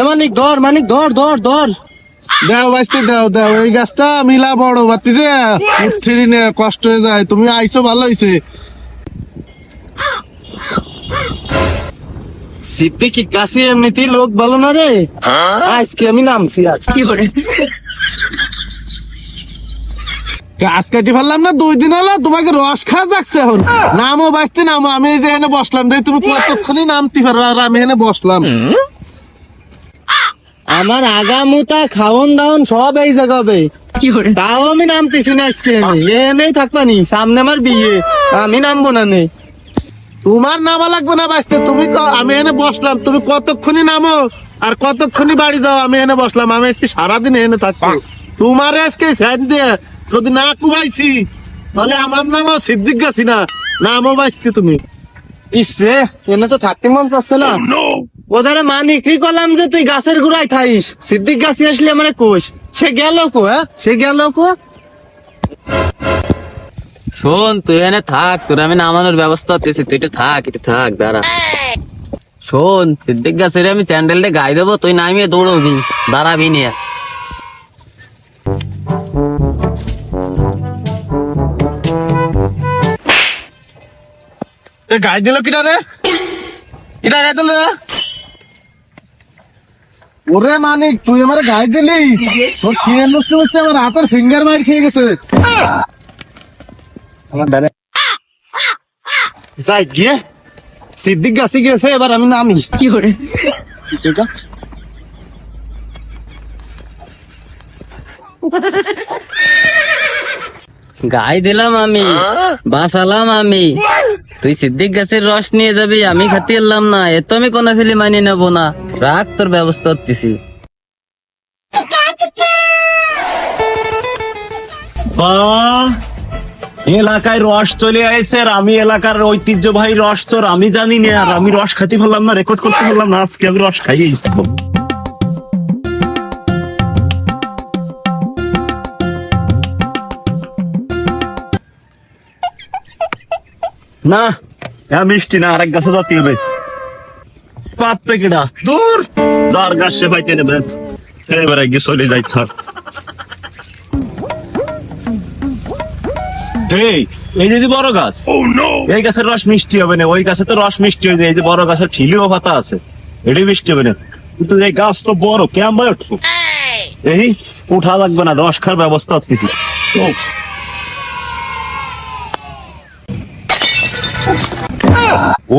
এ মানিক ধর মানিক ধর ধর ধর। দাও বাঁচতে দাও দাও এই গাছটা মিলা বড় বাতি যে। উঠিরি নে কষ্ট হয়ে যায়। তুমি আইছো ভালো হইছে। সিদ্দিকি কাছে এমনিতেই লোক ভালো না রে? আজকে আমি নামছি আজ। গাছ কাটি ফেললাম না দুই দিন হলো তোমাকে রস খাওয়া যাচ্ছে এখন। নামও বাঁচতে নামো। আমি এই যে এখানে বসলাম তুমি কতক্ষণই নামতে পারো আর আমি এখানে বসলাম। আমার আগামুতা খাওন দাওন সব এই জায়গাবে তাও আমি নামতেছি না আজকে এ নেই থাকবানি সামনে আমার বিয়ে। আমি নামবো না নে। তোমার নামা লাগবে না বাঁচতে। তুমি ক- আমি এনে বসলাম। তুমি কতক্ষণই নামো? আর কতক্ষণই বাড়ি যাও? আমি এনে বসলাম। আমি আজকে সারাদিন এনে থাকব। তোমার আজকে স্যান দিয়ে যদি না কুমাইছি তাহলে আমার নামও সিদ্দিক গাছি না। নামও বাঁচতে তুমি। ইস রে এনে তো থাকতে মন চাচ্ছে না। ওদের মানিক কি করলাম যে তুই গাছের গুড়াই থাইস সিদ্দিক গাছি আসলে মানে কোষ সে গেল কো হ্যাঁ? সে গেল কো শোন তুই এনে থাক তোর আমি নামানোর ব্যবস্থা করতেছি তুই একটু থাক একটু থাক দাঁড়া। শোন সিদ্দিক গাছের আমি স্যান্ডেলটা গাই দেবো তুই নামিয়ে দৌড়বি দাঁড়াবি নিয়ে। এ গাই দিল কিটা রে? কিটা গাই দিল রে? ওরে মানিক তুই আমার গাই দিলি? তোর শিরের নুসতে নুসতে আমার হাতের ফিঙ্গার মার খেয়ে গেছে। আমার দাদা যাই গিয়ে সিদ্দিক গাছি গেছে এবার আমি নামি। কি করে? গাই দিলাম আমি বাঁচালাম আমি। তুই সিদ্দিক গাছের রস নিয়ে যাবি, আমি খাতি এলাম না। এ তো আমি কোনো ফেলি মানিয়ে নেব না। রাখ, তোর ব্যবস্থা করতেছি। এলাকায় রস চলে আইছে আর আমি এলাকার ঐতিহ্যবাহী রস তোর আমি জানি না, আর আমি রস খাইতে পারলাম না রেকর্ড করতে পারলাম না, আজকে আমি রস খাইয়ে না। মিষ্টি না আরেক গাছে যাতে হবে। পাত পেকেটা দূর! যার গাছ সে পাইতে নেবে। এবারে গিয়ে চলে যাই থাক এই এই যে যে বড় গাছ। এই গাছের রস মিষ্টি হবে না ওই গাছে তো রস মিষ্টি হয়ে যায় এই যে বড় গাছের ঠিলিও পাতা আছে এটাই মিষ্টি হবে না। কিন্তু এই গাছ তো বড় কেমন উঠবো? এই! উঠা লাগবে না রস খাওয়ার ব্যবস্থা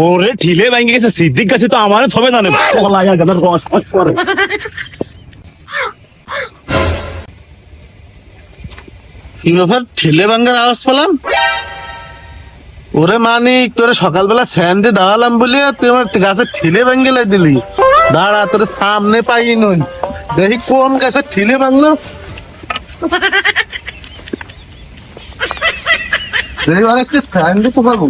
ওরে ঠিলে ভেঙে গেছে, সিদ্দিক গাছে তো আমার হবে না কি ব্যাপার? ঠেলে আওয়াজ পেলাম? ওরে মানিক তোরে সকালবেলা স্যান দিয়ে দাঁড়ালাম বলি তুই আমার গাছের ঠিলে ভেঙে লাই দিলি। দাঁড়া, তোর সামনে পাই নই। দেখি কোন গাছের ঠিলে ভাঙলো। দেখি স্যান দিতে পারব